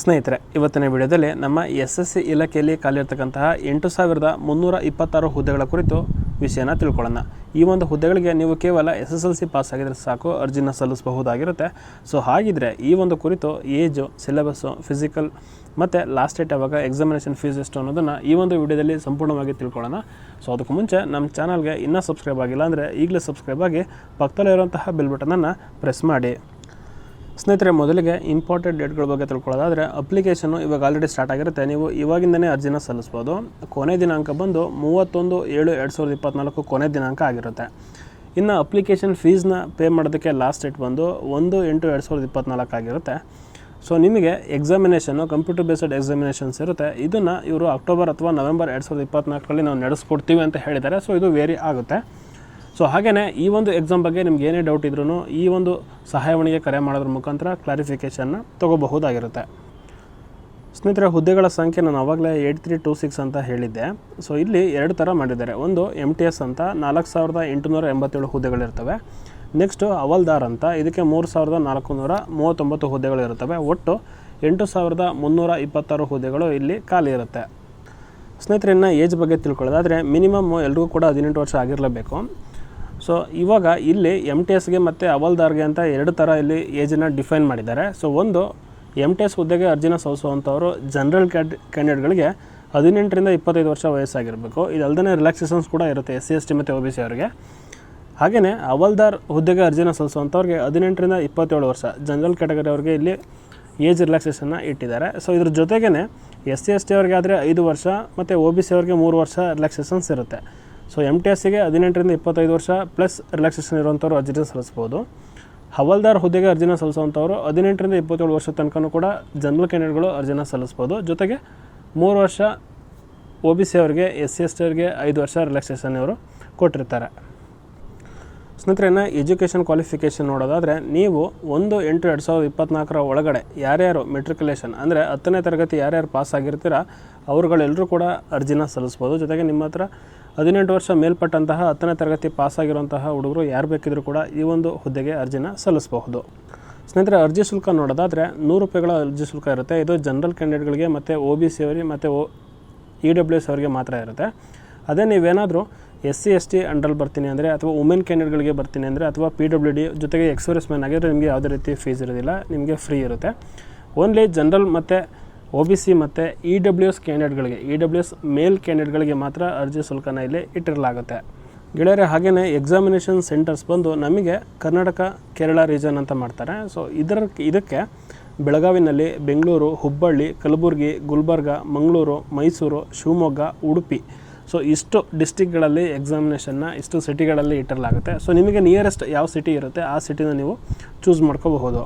ಸ್ನೇಹಿತರೆ, ಇವತ್ತಿನ ವಿಡಿಯೋದಲ್ಲಿ ನಮ್ಮ ಎಸ್ ಎಸ್ ಸಿ ಇಲಾಖೆಯಲ್ಲಿ ಖಾಲಿರ್ತಕ್ಕಂತಹ ಎಂಟು ಸಾವಿರದ ಮುನ್ನೂರ ಇಪ್ಪತ್ತಾರು ಹುದ್ದೆಗಳ ಕುರಿತು ವಿಷಯನ ತಿಳ್ಕೊಳ್ಳೋಣ. ಈ ಒಂದು ಹುದ್ದೆಗಳಿಗೆ ನೀವು ಕೇವಲ S S L C pass ಆಗಿದ್ರೆ ಸಾಕು, ಅರ್ಜಿನ ಸಲ್ಲಿಸಬಹುದಾಗಿರುತ್ತೆ. ಸೊ, ಹಾಗಿದ್ರೆ ಈ ಒಂದು ಕುರಿತು ಏಜು, ಸಿಲೆಬಸ್ಸು, ಫಿಸಿಕಲ್ ಮತ್ತು ಲಾಸ್ಟ್ ಡೇಟ್ ಯಾವಾಗ, ಎಕ್ಸಾಮಿನೇಷನ್ ಫೀಸ್ ಎಷ್ಟು ಅನ್ನೋದನ್ನು ಈ ಒಂದು ವಿಡಿಯೋದಲ್ಲಿ ಸಂಪೂರ್ಣವಾಗಿ ತಿಳ್ಕೊಳ್ಳೋಣ. ಸೊ, ಅದಕ್ಕೂ ಮುಂಚೆ ನಮ್ಮ ಚಾನಲ್ಗೆ ಇನ್ನೂ ಸಬ್ಸ್ಕ್ರೈಬ್ ಆಗಿಲ್ಲ ಅಂದರೆ ಈಗಲೇ ಸಬ್ಸ್ಕ್ರೈಬ್ ಆಗಿ ಪಕ್ಕದಲ್ಲಿರುವಂತಹ ಬೆಲ್ ಬಟನನ್ನು ಪ್ರೆಸ್ ಮಾಡಿ. ಸ್ನೇಹಿತರೆ, ಮೊದಲಿಗೆ ಇಂಪಾರ್ಟೆಂಟ್ ಡೇಟ್ಗಳ ಬಗ್ಗೆ ತಿಳ್ಕೊಳ್ಳೋದಾದರೆ ಅಪ್ಲಿಕೇಶನ್ ಇವಾಗ ಆಲ್ರೆಡಿ ಸ್ಟಾರ್ಟ್ ಆಗಿರುತ್ತೆ. ನೀವು ಇವಾಗಿಂದನೇ ಅರ್ಜಿನ ಸಲ್ಲಿಸ್ಬೋದು. ಕೊನೆ ದಿನಾಂಕ ಬಂದು ಮೂವತ್ತೊಂದು ಏಳು ಎರಡು ಸಾವಿರದ ಇಪ್ಪತ್ನಾಲ್ಕು ಕೊನೆ ದಿನಾಂಕ ಆಗಿರುತ್ತೆ. ಇನ್ನು ಅಪ್ಲಿಕೇಶನ್ ಫೀಸ್ನ ಪೇ ಮಾಡೋದಕ್ಕೆ ಲಾಸ್ಟ್ ಡೇಟ್ ಬಂದು ಒಂದು ಎಂಟು ಎರಡು ಸಾವಿರದ ಇಪ್ಪತ್ನಾಲ್ಕು ಆಗಿರುತ್ತೆ. ಸೊ ನಿಮಗೆ ಎಕ್ಸಾಮಿನೇಷನ್ನು ಕಂಪ್ಯೂಟರ್ ಬೇಸ್ಡ್ ಎಕ್ಸಾಮಿನೇಷನ್ಸ್ ಇರುತ್ತೆ. ಇದನ್ನು ಇವರು ಅಕ್ಟೋಬರ್ ಅಥವಾ ನವೆಂಬರ್ ಎರಡು ಸಾವಿರದ ಇಪ್ಪತ್ತ್ನಾಲ್ಕರಲ್ಲಿ ನಾವು ನಡೆಸ್ಕೊಡ್ತೀವಿ ಅಂತ ಹೇಳಿದ್ದಾರೆ. ಸೊ ಇದು ವೇರಿ ಆಗುತ್ತೆ. ಸೊ ಹಾಗೆಯೇ ಈ ಒಂದು ಎಕ್ಸಾಮ್ ಬಗ್ಗೆ ನಿಮ್ಗೆ ಏನೇ ಡೌಟ್ ಇದ್ರೂ ಈ ಒಂದು ಸಹಾಯವಾಣಿಗೆ ಕರೆ ಮಾಡೋದ್ರ ಮುಖಾಂತರ ಕ್ಲಾರಿಫಿಕೇಷನ್ನ ತೊಗೋಬಹುದಾಗಿರುತ್ತೆ. ಸ್ನೇಹಿತರೆ, ಹುದ್ದೆಗಳ ಸಂಖ್ಯೆ ನಾನು ಆವಾಗಲೇ ಏಯ್ಟ್ ತ್ರೀ ಟೂ ಸಿಕ್ಸ್ ಅಂತ ಹೇಳಿದ್ದೆ. ಸೊ ಇಲ್ಲಿ ಎರಡು ಥರ ಮಾಡಿದ್ದಾರೆ. ಒಂದು ಎಂ ಟಿ ಎಸ್ ಅಂತ ನಾಲ್ಕು ಸಾವಿರದ ಎಂಟುನೂರ ಎಂಬತ್ತೇಳು ಹುದ್ದೆಗಳಿರ್ತವೆ. ನೆಕ್ಸ್ಟು ಅವಲ್ದಾರ್ ಅಂತ ಇದಕ್ಕೆ ಮೂರು ಸಾವಿರದ ನಾಲ್ಕುನೂರ ಮೂವತ್ತೊಂಬತ್ತು ಹುದ್ದೆಗಳಿರುತ್ತವೆ ಒಟ್ಟು ಎಂಟು ಸಾವಿರದ ಮುನ್ನೂರ ಇಪ್ಪತ್ತಾರು ಹುದ್ದೆಗಳು ಇಲ್ಲಿ ಖಾಲಿ ಇರುತ್ತೆ. ಸ್ನೇಹಿತರೆ, ಇನ್ನು ಏಜ್ ಬಗ್ಗೆ ತಿಳ್ಕೊಳ್ಳೋದಾದರೆ, ಮಿನಿಮಮ್ ಎಲ್ರಿಗೂ ಕೂಡ ಹದಿನೆಂಟು ವರ್ಷ ಆಗಿರಲೇಬೇಕು. ಸೊ ಇವಾಗ ಇಲ್ಲಿ ಎಂ ಟಿ ಎಸ್ಗೆ ಮತ್ತು ಅವಲ್ದಾರ್ಗೆ ಅಂತ ಎರಡು ಥರ ಇಲ್ಲಿ ಏಜನ್ನು ಡಿಫೈನ್ ಮಾಡಿದ್ದಾರೆ. ಸೊ ಒಂದು ಎಂ ಟಿ ಎಸ್ ಹುದ್ದೆಗೆ ಅರ್ಜಿನ ಸಲ್ಲಿಸುವಂಥವರು ಜನರಲ್ ಕ್ಯಾಡ್ ಕ್ಯಾಂಡಿಡೇಟ್ಗಳಿಗೆ ಹದಿನೆಂಟರಿಂದ ಇಪ್ಪತ್ತೈದು ವರ್ಷ ವಯಸ್ಸಾಗಿರಬೇಕು. ಇದಲ್ಲದೆ ರಿಲ್ಯಾಕ್ಸೇಷನ್ಸ್ ಕೂಡ ಇರುತ್ತೆ, ಎಸ್ ಸಿ, ಎಸ್ ಟಿ ಮತ್ತು ಒ ಬಿ ಸಿ ಅವರಿಗೆ. ಹಾಗೆಯೇ ಅವಲ್ದಾರ್ ಹುದ್ದೆಗೆ ಅರ್ಜಿನ ಸಲ್ಲಿಸುವಂಥವ್ರಿಗೆ ಹದಿನೆಂಟರಿಂದ ಇಪ್ಪತ್ತೇಳು ವರ್ಷ ಜನರಲ್ ಕ್ಯಾಟಗರಿ ಅವರಿಗೆ ಇಲ್ಲಿ ಏಜ್ ರಿಲ್ಯಾಕ್ಸೇಷನ್ನ ಇಟ್ಟಿದ್ದಾರೆ. ಸೊ ಇದ್ರ ಜೊತೆಗೇ ಎಸ್ ಸಿ, ಎಸ್ ಟಿ ಅವ್ರಿಗೆ ಆದರೆ ಐದು ವರ್ಷ, ಮತ್ತು ಒ ಬಿ ಸಿ ಅವ್ರಿಗೆ ಮೂರು ವರ್ಷ ರಿಲ್ಯಾಕ್ಸೇಷನ್ಸ್ ಇರುತ್ತೆ. ಸೊ ಎಂ ಟಿ ಎಸ್ಸಿಗೆ ಹದಿನೆಂಟರಿಂದ ಇಪ್ಪತ್ತೈದು ವರ್ಷ ಪ್ಲಸ್ ರಿಲ್ಯಾಕ್ಸೇಷನ್ ಇರುವಂಥವ್ರು ಅರ್ಜಿನ ಸಲ್ಲಿಸ್ಬೋದು ಹವಲ್ದಾರ್ ಹುದ್ದೆಗೆ ಅರ್ಜಿನ ಸಲ್ಲಿಸುವಂಥವ್ರು ಹದಿನೆಂಟರಿಂದ ಇಪ್ಪತ್ತೇಳು ವರ್ಷ ತನಕನೂ ಕೂಡ ಜನರಲ್ ಕ್ಯಾಂಡಿಡೇಟ್ಗಳು ಅರ್ಜಿನ ಸಲ್ಲಿಸ್ಬೋದು ಜೊತೆಗೆ ಮೂರು ವರ್ಷ ಒ ಬಿ ಸಿ ಅವರಿಗೆ ಎಸ್ ಸಿ ಎಸ್ ಟಿ ಅವರಿಗೆ ಐದು ವರ್ಷ ರಿಲ್ಯಾಕ್ಸೇಷನ್ ಇವರು ಕೊಟ್ಟಿರ್ತಾರೆ. ಸ್ನೇಹಿತರೇನ ಎಜುಕೇಷನ್ ಕ್ವಾಲಿಫಿಕೇಷನ್ ನೋಡೋದಾದರೆ ನೀವು ಒಂದು ಎಂಟು ಎರಡು ಸಾವಿರದ ಇಪ್ಪತ್ನಾಲ್ಕರ ಒಳಗಡೆ ಯಾರ್ಯಾರು ಮೆಟ್ರಿಕ್ಯುಲೇಷನ್ ಅಂದರೆ ಹತ್ತನೇ ತರಗತಿ ಯಾರ್ಯಾರು ಪಾಸ್ ಆಗಿರ್ತೀರ ಅವರುಗಳೆಲ್ಲರೂ ಕೂಡ ಅರ್ಜಿನ ಸಲ್ಲಿಸ್ಬೋದು ಜೊತೆಗೆ ನಿಮ್ಮ ಹತ್ರ ಹದಿನೆಂಟು ವರ್ಷ ಮೇಲ್ಪಟ್ಟಂತಹ ಹತ್ತನೇ ತರಗತಿ ಪಾಸಾಗಿರುವಂತಹ ಹುಡುಗರು ಯಾರು ಬೇಕಿದ್ರೂ ಕೂಡ ಈ ಒಂದು ಹುದ್ದೆಗೆ ಅರ್ಜಿನ ಸಲ್ಲಿಸಬಹುದು. ಸ್ನೇಹಿತರೆ, ಅರ್ಜಿ ಶುಲ್ಕ ನೋಡೋದಾದರೆ ನೂರು ರೂಪಾಯಿಗಳ ಅರ್ಜಿ ಶುಲ್ಕ ಇರುತ್ತೆ. ಇದು ಜನರಲ್ ಕ್ಯಾಂಡಿಡೇಟ್ಗಳಿಗೆ ಮತ್ತು ಒ ಬಿ ಸಿ ಅವರಿಗೆ ಮತ್ತು ಓ ಇ ಡಬ್ಲ್ಯೂ ಎಸ್ ಅವರಿಗೆ ಮಾತ್ರ ಇರುತ್ತೆ. ಅದೇ ನೀವೇನಾದರೂ ಎಸ್ ಸಿ ಎಸ್ ಟಿ ಅಂಡ್ರಲ್ಲಿ ಬರ್ತೀನಿ ಅಂದರೆ ಅಥವಾ ವುಮೆನ್ ಕ್ಯಾಂಡಿಡೇಟ್ಗಳಿಗೆ ಬರ್ತೀನಿ ಅಂದರೆ ಅಥವಾ ಪಿ ಡಬ್ಲ್ಯೂ ಡಿ ಜೊತೆಗೆ ಎಕ್ಸ್ಪೀರಿಯನ್ಸ್ ಮ್ಯಾನ್ ಆಗಿದ್ದರೆ ನಿಮಗೆ ಯಾವುದೇ ರೀತಿ ಫೀಸ್ ಇರೋದಿಲ್ಲ. ನಿಮಗೆ ಫ್ರೀ ಇರುತ್ತೆ. ಓನ್ಲಿ ಜನರಲ್ ಮತ್ತು ಒ ಬಿ ಸಿ ಮತ್ತು ಇ ಡಬ್ಲ್ಯೂ ಎಸ್ ಕ್ಯಾಂಡಿಡೇಟ್ಗಳಿಗೆ ಇ ಡಬ್ಲ್ಯೂ ಎಸ್ ಮೇಲ್ ಕ್ಯಾಂಡಿಡೇಟ್ಗಳಿಗೆ ಮಾತ್ರ ಅರ್ಜಿ ಶುಲ್ಕನ ಇಲ್ಲಿ ಇಟ್ಟಿರಲಾಗುತ್ತೆ. ಗೆಳೆಯರೆ ಹಾಗೆಯೇ ಎಕ್ಸಾಮಿನೇಷನ್ ಸೆಂಟರ್ಸ್ ಬಂದು ನಮಗೆ ಕರ್ನಾಟಕ, ಕೇರಳ ರೀಜನ್ ಅಂತ ಮಾಡ್ತಾರೆ. ಸೊ ಇದರ, ಇದಕ್ಕೆ ಬೆಳಗಾವಿನಲ್ಲಿ ಬೆಂಗಳೂರು, ಹುಬ್ಬಳ್ಳಿ, ಕಲಬುರಗಿ, ಗುಲ್ಬರ್ಗ, ಮಂಗಳೂರು, ಮೈಸೂರು, ಶಿವಮೊಗ್ಗ, ಉಡುಪಿ. ಸೊ ಇಷ್ಟು ಡಿಸ್ಟಿಕ್ಗಳಲ್ಲಿ ಎಕ್ಸಾಮಿನೇಷನ್ನ ಇಷ್ಟು ಸಿಟಿಗಳಲ್ಲಿ ಇಟ್ಟಿರಲಾಗುತ್ತೆ. ಸೊ ನಿಮಗೆ ನಿಯರೆಸ್ಟ್ ಯಾವ ಸಿಟಿ ಇರುತ್ತೆ, ಆ ಸಿಟಿನ ನೀವು ಚೂಸ್ ಮಾಡ್ಕೋಬಹುದು.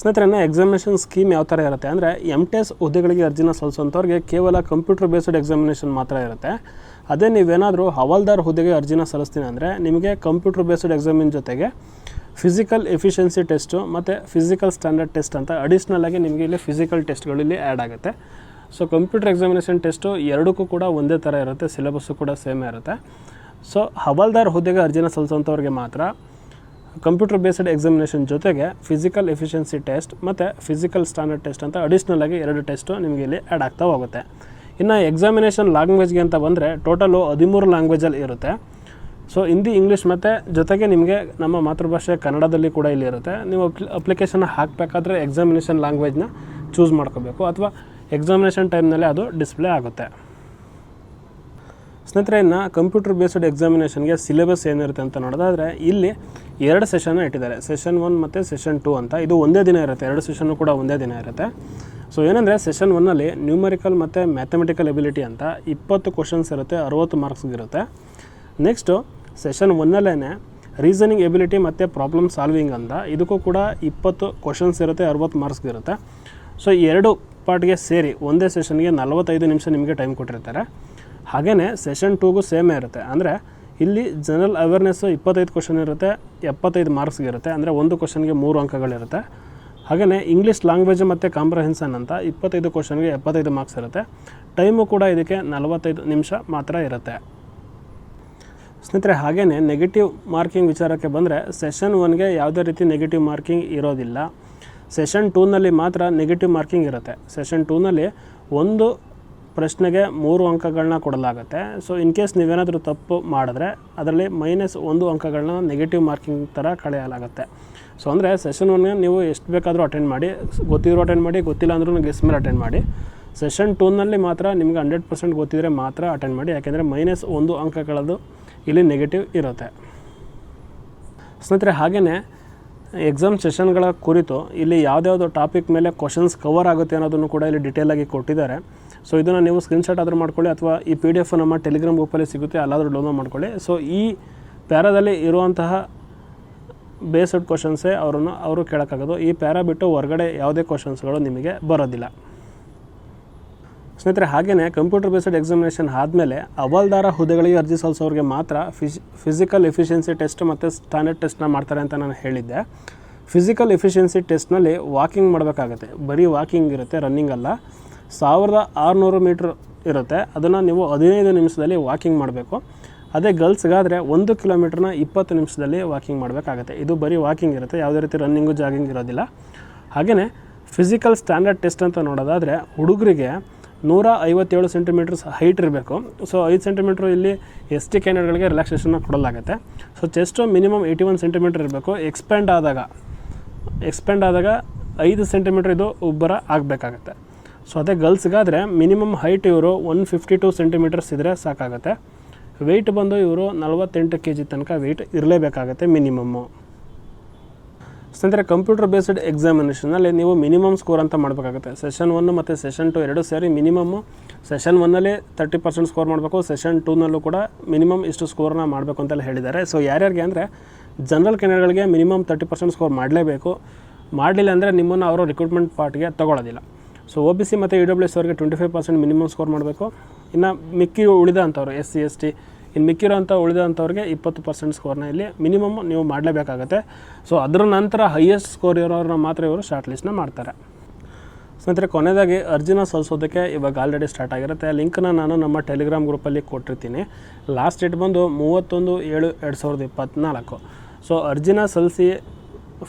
ಸ್ನೇಹಿತರನ್ನ ಎಕ್ಸಾಮಿನೇಷನ್ ಸ್ಕೀಮ್ ಯಾವ ಥರ ಇರುತ್ತೆ ಅಂದರೆ ಎಂ ಟಿ ಎಸ್ ಹುದ್ದೆಗಳಿಗೆ ಅರ್ಜಿನ ಸಲ್ಲಿಸುವಂಥವ್ರಿಗೆ ಕೇವಲ ಕಂಪ್ಯೂಟರ್ ಬೇಸ್ಡ್ ಎಕ್ಸಾಮಿನೇಷನ್ ಮಾತ್ರ ಇರುತ್ತೆ. ಅದೇ ನೀವೇನಾದರೂ ಹವಾಲ್ದಾರ್ ಹುದ್ದೆಗೆ ಅರ್ಜಿನ ಸಲ್ಲಿಸ್ತೀನಿ ಅಂದರೆ, ನಿಮಗೆ ಕಂಪ್ಯೂಟರ್ ಬೇಸ್ಡ್ ಎಕ್ಸಾಮಿನ ಜೊತೆಗೆ ಫಿಸಿಕಲ್ ಎಫಿಷಿಯನ್ಸಿ ಟೆಸ್ಟು ಮತ್ತು ಫಿಸಿಕಲ್ ಸ್ಟ್ಯಾಂಡರ್ಡ್ ಟೆಸ್ಟ್ ಅಂತ ಅಡಿಷ್ನಲ್ ಆಗಿ ನಿಮಗೆ ಇಲ್ಲಿ ಫಿಸಿಕಲ್ ಟೆಸ್ಟ್ಗಳು ಇಲ್ಲಿ ಆ್ಯಡ್ ಆಗುತ್ತೆ. ಸೊ ಕಂಪ್ಯೂಟರ್ ಎಕ್ಸಾಮಿನೇಷನ್ ಟೆಸ್ಟು ಎರಡಕ್ಕೂ ಕೂಡ ಒಂದೇ ಥರ ಇರುತ್ತೆ ಸಿಲೆಬಸ್ಸು ಕೂಡ ಸೇಮೇ ಇರುತ್ತೆ. ಸೊ ಹವಾಲ್ದಾರ್ ಹುದ್ದೆಗೆ ಅರ್ಜಿನ ಸಲ್ಲಿಸೋಂಥವ್ರಿಗೆ ಮಾತ್ರ ಕಂಪ್ಯೂಟರ್ ಬೇಸ್ಡ್ ಎಕ್ಸಾಮಿನೇಷನ್ ಜೊತೆಗೆ ಫಿಸಿಕಲ್ ಎಫಿಷಿಯನ್ಸಿ ಟೆಸ್ಟ್ ಮತ್ತು ಫಿಸಿಕಲ್ ಸ್ಟ್ಯಾಂಡರ್ಡ್ ಟೆಸ್ಟ್ ಅಂತ ಅಡಿಷ್ನಲ್ ಆಗಿ ಎರಡು ಟೆಸ್ಟು ನಿಮಗೆ ಇಲ್ಲಿ ಆ್ಯಡ್ ಆಗ್ತಾ ಹೋಗುತ್ತೆ. ಇನ್ನು ಎಕ್ಸಾಮಿನೇಷನ್ ಲ್ಯಾಂಗ್ವೇಜ್ಗೆ ಅಂತ ಬಂದರೆ ಟೋಟಲು ಹದಿಮೂರು ಲ್ಯಾಂಗ್ವೇಜಲ್ಲಿ ಇರುತ್ತೆ. ಸೊ ಹಿಂದಿ ಇಂಗ್ಲೀಷ್ ಮತ್ತು ಜೊತೆಗೆ ನಿಮಗೆ ನಮ್ಮ ಮಾತೃಭಾಷೆ ಕನ್ನಡದಲ್ಲಿ ಕೂಡ ಇಲ್ಲಿ ಇರುತ್ತೆ. ನೀವು ಅಪ್ಲಿ ಅಪ್ಲಿಕೇಶನ್ ಹಾಕಬೇಕಾದ್ರೆ ಎಕ್ಸಾಮಿನೇಷನ್ ಲ್ಯಾಂಗ್ವೇಜ್ನ ಚೂಸ್ ಮಾಡ್ಕೋಬೇಕು. ಅಥವಾ ಎಕ್ಸಾಮಿನೇಷನ್ ಟೈಮ್ನಲ್ಲಿ ಅದು ಡಿಸ್ಪ್ಲೇ ಆಗುತ್ತೆ. ಸ್ನೇಹಿತರೆ, ಇನ್ನು ಕಂಪ್ಯೂಟರ್ ಬೇಸ್ಡ್ ಎಕ್ಸಾಮಿನೇಷನ್ಗೆ ಸಿಲೆಬಸ್ ಏನಿರುತ್ತೆ ಅಂತ ನೋಡೋದಾದರೆ, ಇಲ್ಲಿ ಎರಡು ಸೆಷನ್ ಇಟ್ಟಿದ್ದಾರೆ. ಸೆಷನ್ ಒನ್ ಮತ್ತು ಸೆಷನ್ ಟು ಅಂತ. ಇದು ಒಂದೇ ದಿನ ಇರುತ್ತೆ. ಎರಡು ಸೆಷನ್ನು ಕೂಡ ಒಂದೇ ದಿನ ಇರುತ್ತೆ. ಸೊ ಏನಂದರೆ ಸೆಷನ್ ಒನ್ನಲ್ಲಿ ನ್ಯೂಮರಿಕಲ್ ಮತ್ತು ಮ್ಯಾಥಮೆಟಿಕಲ್ ಎಬಿಲಿಟಿ ಅಂತ ಇಪ್ಪತ್ತು ಕ್ವಶನ್ಸ್ ಇರುತ್ತೆ, ಅರುವತ್ತು ಮಾರ್ಕ್ಸ್ಗಿರುತ್ತೆ ನೆಕ್ಸ್ಟು ಸೆಷನ್ ಒನ್ನಲ್ಲೇ ರೀಸನಿಂಗ್ ಎಬಿಲಿಟಿ ಮತ್ತು ಪ್ರಾಬ್ಲಮ್ ಸಾಲ್ವಿಂಗ್ ಅಂತ. ಇದಕ್ಕೂ ಕೂಡ ಇಪ್ಪತ್ತು ಕ್ವಶನ್ಸ್ ಇರುತ್ತೆ, ಅರುವತ್ತು ಮಾರ್ಕ್ಸ್ಗಿರುತ್ತೆ ಸೊ ಎರಡು ಪಾರ್ಟ್ಗೆ ಸೇರಿ ಒಂದೇ ಸೆಷನ್ಗೆ ನಲವತ್ತೈದು ನಿಮಿಷ ನಿಮಗೆ ಟೈಮ್ ಕೊಟ್ಟಿರ್ತಾರೆ. ಹಾಗೆಯೇ ಸೆಷನ್ ಟೂಗೂ ಸೇಮೇ ಇರುತ್ತೆ. ಅಂದರೆ ಇಲ್ಲಿ ಜನರಲ್ ಅವೇರ್ನೆಸ್ಸು ಇಪ್ಪತ್ತೈದು ಕ್ವಶನ್ ಇರುತ್ತೆ, ಎಪ್ಪತ್ತೈದು ಮಾರ್ಕ್ಸ್ಗೆ ಇರುತ್ತೆ, ಅಂದರೆ ಒಂದು ಕ್ವಶನ್ಗೆ ಮೂರು ಅಂಕಗಳಿರುತ್ತೆ. ಹಾಗೆಯೇ ಇಂಗ್ಲೀಷ್ ಲ್ಯಾಂಗ್ವೇಜ್ ಮತ್ತು ಕಾಂಪ್ರಹೆನ್ಸನ್ ಅಂತ ಇಪ್ಪತ್ತೈದು ಕ್ವಶನ್ಗೆ ಎಪ್ಪತ್ತೈದು ಮಾರ್ಕ್ಸ್ ಇರುತ್ತೆ. ಟೈಮು ಕೂಡ ಇದಕ್ಕೆ ನಲವತ್ತೈದು ನಿಮಿಷ ಮಾತ್ರ ಇರುತ್ತೆ. ಸ್ನೇಹಿತರೆ ಹಾಗೆಯೇ ನೆಗೆಟಿವ್ ಮಾರ್ಕಿಂಗ್ ವಿಚಾರಕ್ಕೆ ಬಂದರೆ ಸೆಷನ್ ಒನ್ಗೆ ಯಾವುದೇ ರೀತಿ ನೆಗೆಟಿವ್ ಮಾರ್ಕಿಂಗ್ ಇರೋದಿಲ್ಲ. ಸೆಷನ್ ಟೂನಲ್ಲಿ ಮಾತ್ರ ನೆಗೆಟಿವ್ ಮಾರ್ಕಿಂಗ್ ಇರುತ್ತೆ. ಸೆಷನ್ ಟೂನಲ್ಲಿ ಒಂದು ಪ್ರಶ್ನೆಗೆ ಮೂರು ಅಂಕಗಳನ್ನ ಕೊಡಲಾಗುತ್ತೆ. ಸೊ ಇನ್ ಕೇಸ್ ನೀವೇನಾದರೂ ತಪ್ಪು ಮಾಡಿದ್ರೆ ಅದರಲ್ಲಿ ಮೈನಸ್ ಒಂದು ಅಂಕಗಳನ್ನ ನೆಗೆಟಿವ್ ಮಾರ್ಕಿಂಗ್ ಥರ ಕಳೆಯಲಾಗುತ್ತೆ. ಸೊ ಅಂದರೆ ಸೆಷನ್ ಒನ್ಗೆ ನೀವು ಎಷ್ಟು ಬೇಕಾದರೂ ಅಟೆಂಡ್ ಮಾಡಿ, ಗೊತ್ತಿದ್ರು ಅಟೆಂಡ್ ಮಾಡಿ, ಗೊತ್ತಿಲ್ಲ ಅಂದ್ರೂ ಗೆಸ್ ಮೇಲೆ ಅಟೆಂಡ್ ಮಾಡಿ. ಸೆಷನ್ ಟೂನಲ್ಲಿ ಮಾತ್ರ ನಿಮ್ಗೆ ಹಂಡ್ರೆಡ್ ಪರ್ಸೆಂಟ್ ಗೊತ್ತಿದ್ರೆ ಮಾತ್ರ ಅಟೆಂಡ್ ಮಾಡಿ, ಯಾಕೆಂದರೆ ಮೈನಸ್ ಒಂದು ಅಂಕಗಳದ್ದು ಇಲ್ಲಿ ನೆಗೆಟಿವ್ ಇರುತ್ತೆ. ಸ್ನೇಹಿತರೆ ಹಾಗೆಯೇ ಎಕ್ಸಾಮ್ ಸೆಷನ್ಗಳ ಕುರಿತು ಇಲ್ಲಿ ಯಾವುದ್ಯಾವುದೋ ಟಾಪಿಕ್ ಮೇಲೆ ಕ್ವಶನ್ಸ್ ಕವರ್ ಆಗುತ್ತೆ ಅನ್ನೋದನ್ನು ಕೂಡ ಇಲ್ಲಿ ಡಿಟೇಲಾಗಿ ಕೊಟ್ಟಿದ್ದಾರೆ. ಸೊ ಇದನ್ನು ನೀವು ಸ್ಕ್ರೀನ್ಶಾಟ್ ಆದರೂ ಮಾಡ್ಕೊಳ್ಳಿ ಅಥವಾ ಈ ಪಿ ಡಿ ಎಫ್ ನಮ್ಮ ಟೆಲಿಗ್ರಾಮ್ ಗ್ರೂಪಲ್ಲಿ ಸಿಗುತ್ತೆ, ಅಲ್ಲಾದರೂ ಡೌನ್ಲೋಡ್ ಮಾಡ್ಕೊಳ್ಳಿ. ಸೊ ಈ ಪ್ಯಾರಾದಲ್ಲಿ ಇರುವಂತಹ ಬೇಸ್ಡ್ ಕ್ವಶನ್ಸೇ ಅವರನ್ನು ಅವರು ಕೇಳೋಕ್ಕಾಗೋದು. ಈ ಪ್ಯಾರಾ ಬಿಟ್ಟು ಹೊರಗಡೆ ಯಾವುದೇ ಕ್ವಶನ್ಸ್ಗಳು ನಿಮಗೆ ಬರೋದಿಲ್ಲ. ಸ್ನೇಹಿತರೆ ಹಾಗೆಯೇ ಕಂಪ್ಯೂಟರ್ ಬೇಸ್ಡ್ ಎಕ್ಸಾಮಿನೇಷನ್ ಆದಮೇಲೆ ಅವಲ್ದಾರ ಹುದ್ದೆಗಳಿಗೆ ಅರ್ಜಿ ಸಲ್ಲಿಸೋರಿಗೆ ಮಾತ್ರ ಫಿಸ್ ಫಿಸಿಕಲ್ ಎಫಿಷಿಯನ್ಸಿ ಟೆಸ್ಟ್ ಮತ್ತು ಸ್ಟ್ಯಾಂಡರ್ಡ್ ಟೆಸ್ಟ್ನ ಮಾಡ್ತಾರೆ ಅಂತ ನಾನು ಹೇಳಿದ್ದೆ. ಫಿಸಿಕಲ್ ಎಫಿಷಿಯನ್ಸಿ ಟೆಸ್ಟ್ನಲ್ಲಿ ವಾಕಿಂಗ್ ಮಾಡಬೇಕಾಗತ್ತೆ. ಬರೀ ವಾಕಿಂಗ್ ಇರುತ್ತೆ ರನ್ನಿಂಗ್ ಅಲ್ಲ. ಸಾವಿರದ ಆರುನೂರು ಮೀಟ್ರ್ ಇರುತ್ತೆ. ಅದನ್ನು ನೀವು ಹದಿನೈದು ನಿಮಿಷದಲ್ಲಿ ವಾಕಿಂಗ್ ಮಾಡಬೇಕು. ಅದೇ ಗರ್ಲ್ಸ್ಗಾದರೆ ಒಂದು ಕಿಲೋಮೀಟ್ರನ್ನ ಇಪ್ಪತ್ತು ನಿಮಿಷದಲ್ಲಿ ವಾಕಿಂಗ್ ಮಾಡಬೇಕಾಗತ್ತೆ. ಇದು ಬರೀ ವಾಕಿಂಗ್ ಇರುತ್ತೆ. ಯಾವುದೇ ರೀತಿ ರನ್ನಿಂಗು ಜಾಗಿಂಗ್ ಇರೋದಿಲ್ಲ. ಹಾಗೆಯೇ ಫಿಸಿಕಲ್ ಸ್ಟ್ಯಾಂಡರ್ಡ್ ಟೆಸ್ಟ್ ಅಂತ ನೋಡೋದಾದರೆ ಹುಡುಗರಿಗೆ ನೂರ ಐವತ್ತೇಳು ಸೆಂಟಿಮೀಟರ್ಸ್ ಹೈಟ್ ಇರಬೇಕು. ಸೊ ಐದು ಸೆಂಟಿಮೀಟ್ರ್ ಇಲ್ಲಿ ಎಸ್ ಟಿ ಕ್ಯಾಂಡಿಡೇಟ್ಗಳಿಗೆ ರಿಲ್ಯಾಕ್ಸೇಷನ್ನ ಕೊಡಲಾಗುತ್ತೆ. So chest minimum eighty one centimetre ಇರಬೇಕು. ಎಕ್ಸ್ಪ್ಯಾಂಡ್ ಆದಾಗ ಎಕ್ಸ್ಪ್ಯಾಂಡ್ ಆದಾಗ ಐದು ಸೆಂಟಿಮೀಟ್ರ್ ಇದು ಉಬ್ಬರ ಆಗಬೇಕಾಗತ್ತೆ. ಸೊ ಅದೇ ಗರ್ಲ್ಸ್ಗಾದರೆ ಮಿನಿಮಮ್ ಹೈಟ್ ಇವರು ಒನ್ ಫಿಫ್ಟಿ ಟು ಸೆಂಟಿಮೀಟರ್ಸ್ ಇದ್ದರೆ ಸಾಕಾಗುತ್ತೆ. ವೆಯ್ಟ್ ಬಂದು ಇವರು ನಲವತ್ತೆಂಟು ಕೆ ಜಿ ತನಕ ವೆಯ್ಟ್ ಇರಲೇಬೇಕಾಗತ್ತೆ ಮಿನಿಮಮ್ಮು ಸ್ನೇಹಿತರೆ ಕಂಪ್ಯೂಟರ್ ಬೇಸ್ಡ್ ಎಕ್ಸಾಮಿನೇಷನಲ್ಲಿ ನೀವು ಮಿನಿಮಮ್ ಸ್ಕೋರ್ ಅಂತ ಮಾಡಬೇಕಾಗುತ್ತೆ. ಸೆಷನ್ ಒನ್ ಮತ್ತು ಸೆಷನ್ ಟು ಎರಡು ಸೇರಿ ಮಿನಿಮಮ್ಮು ಸೆಷನ್ ಒನ್ನಲ್ಲಿ ತರ್ಟಿ ಪರ್ಸೆಂಟ್ ಸ್ಕೋರ್ ಮಾಡಬೇಕು ಸೆಷನ್ ಟೂನಲ್ಲೂ ಕೂಡ ಮಿನಿಮಮ್ ಇಷ್ಟು ಸ್ಕೋರ್ನ ಮಾಡಬೇಕು ಅಂತೆಲ್ಲ ಹೇಳಿದ್ದಾರೆ. ಸೊ ಯಾರ್ಯಾರಿಗೆ ಅಂದರೆ ಜನರಲ್ ಕ್ಯಾಂಡಿಡೇಟ್ಗಳಿಗೆ ಮಿನಿಮಮ್ ತರ್ಟಿ ಪರ್ಸೆಂಟ್ ಸ್ಕೋರ್ ಮಾಡಲೇಬೇಕು. ಮಾಡಲಿಲ್ಲ ಅಂದರೆ ನಿಮ್ಮನ್ನು ಅವರು ರಿಕ್ರೂಟ್ಮೆಂಟ್ ಪಾರ್ಟ್ಗೆ ತಗೊಳ್ಳೋದಿಲ್ಲ ಸೊ ಒ ಬಿ ಸಿ ಮತ್ತು ಇ ಡಬ್ಲ್ಯೂ ಎಸ್ ಅವ್ರಿಗೆ twenty five percent minimum score ಮಾಡಬೇಕು. ಇನ್ನು ಮಿಕ್ಕಿ ಉಳಿದ ಅಂಥವ್ರು ಎಸ್ ಸಿ ಎಸ್ ಟಿ ಇನ್ನು ಮಿಕ್ಕಿರೋಂಥ ಉಳಿದಂಥವ್ರಿಗೆ ಇಪ್ಪತ್ತು ಪರ್ಸೆಂಟ್ ಸ್ಕೋರ್ನ ಇಲ್ಲಿ ಮಿನಿಮಮ್ ನೀವು ಮಾಡಲೇಬೇಕಾಗತ್ತೆ. ಸೊ ಅದರ ನಂತರ ಹೈಯೆಸ್ಟ್ ಸ್ಕೋರ್ ಇರೋರನ್ನ ಮಾತ್ರ ಇವರು ಶಾರ್ಟ್ ಲಿಸ್ಟ್ನ ಮಾಡ್ತಾರೆ. ಸ್ನೇಹಿತರೆ ಕೊನೆಯದಾಗಿ ಅರ್ಜಿನ ಸಲ್ಲಿಸೋದಕ್ಕೆ ಇವಾಗ ಆಲ್ರೆಡಿ ಸ್ಟಾರ್ಟ್ ಆಗಿರುತ್ತೆ. ಲಿಂಕ್ನ ನಾನು ನಮ್ಮ ಟೆಲಿಗ್ರಾಮ್ ಗ್ರೂಪಲ್ಲಿ ಕೊಟ್ಟಿರ್ತೀನಿ. ಲಾಸ್ಟ್ ಡೇಟ್ ಬಂದು ಮೂವತ್ತೊಂದು ಏಳು ಎರಡು ಸಾವಿರದ ಇಪ್ಪತ್ತ್ನಾಲ್ಕು ಸೊ ಅರ್ಜಿನ ಸಲ್ಲಿಸಿ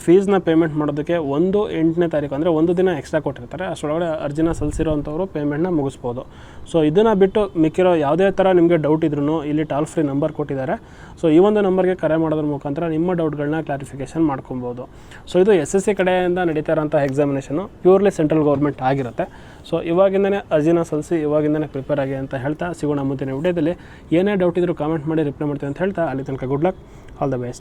ಫೀಸ್ನ ಪೇಮೆಂಟ್ ಮಾಡೋದಕ್ಕೆ ಒಂದು ಎಂಟನೇ ತಾರೀಕು ಅಂದರೆ ಒಂದು ದಿನ ಎಕ್ಸ್ಟ್ರಾ ಕೊಟ್ಟಿರ್ತಾರೆ. ಅಷ್ಟರೊಳಗಡೆ ಅರ್ಜಿನ ಸಲ್ಲಿಸಿರೋಂಥವ್ರು ಪೇಮೆಂಟ್ನ ಮುಗಿಸ್ಬೋದು. ಸೊ ಇದನ್ನು ಬಿಟ್ಟು ಮಿಕ್ಕಿರೋ ಯಾವುದೇ ಥರ ನಿಮಗೆ ಡೌಟ್ ಇದ್ರೂ ಇಲ್ಲಿ ಟಾಲ್ ಫ್ರೀ ನಂಬರ್ ಕೊಟ್ಟಿದ್ದಾರೆ. ಸೊ ಈ ಒಂದು ನಂಬರ್ಗೆ ಕರೆ ಮಾಡೋದ್ರ ಮುಖಾಂತರ ನಿಮ್ಮ ಡೌಟ್ಗಳನ್ನ ಕ್ಲಾರಿಫಿಕೇಷನ್ ಮಾಡ್ಕೊಬೋದು. ಸೊ ಇದು ಎಸ್ ಎಸ್ ಸಿ ಕಡೆಯಿಂದ ನಡೀತಾ ಇರೋಂಥ ಎಕ್ಸಾಮಿನೇಷನು ಪ್ಯೂರ್ಲಿ ಸೆಂಟ್ರಲ್ ಗೌರ್ಮೆಂಟ್ ಆಗಿರುತ್ತೆ. ಸೊ ಇವಾಗಿಂದನೇ ಅರ್ಜಿನ ಸಲ್ಲಿಸಿ, ಇವಾಗಿಂದನೇ ಪ್ರಿಪೇರ್ ಆಗಿ ಅಂತ ಹೇಳ್ತಾ ಸಿಗೋಣ ಮುಂದಿನ ವಿಡಿಯೋದಲ್ಲಿ. ಏನೇ ಡೌಟ್ ಇದ್ದರೂ ಕಾಮೆಂಟ್ ಮಾಡಿ ರಿಪ್ಲೈ ಮಾಡ್ತೀವಿ ಅಂತ ಹೇಳ್ತಾ, ಅಲ್ಲಿ ತನಕ good luck all the best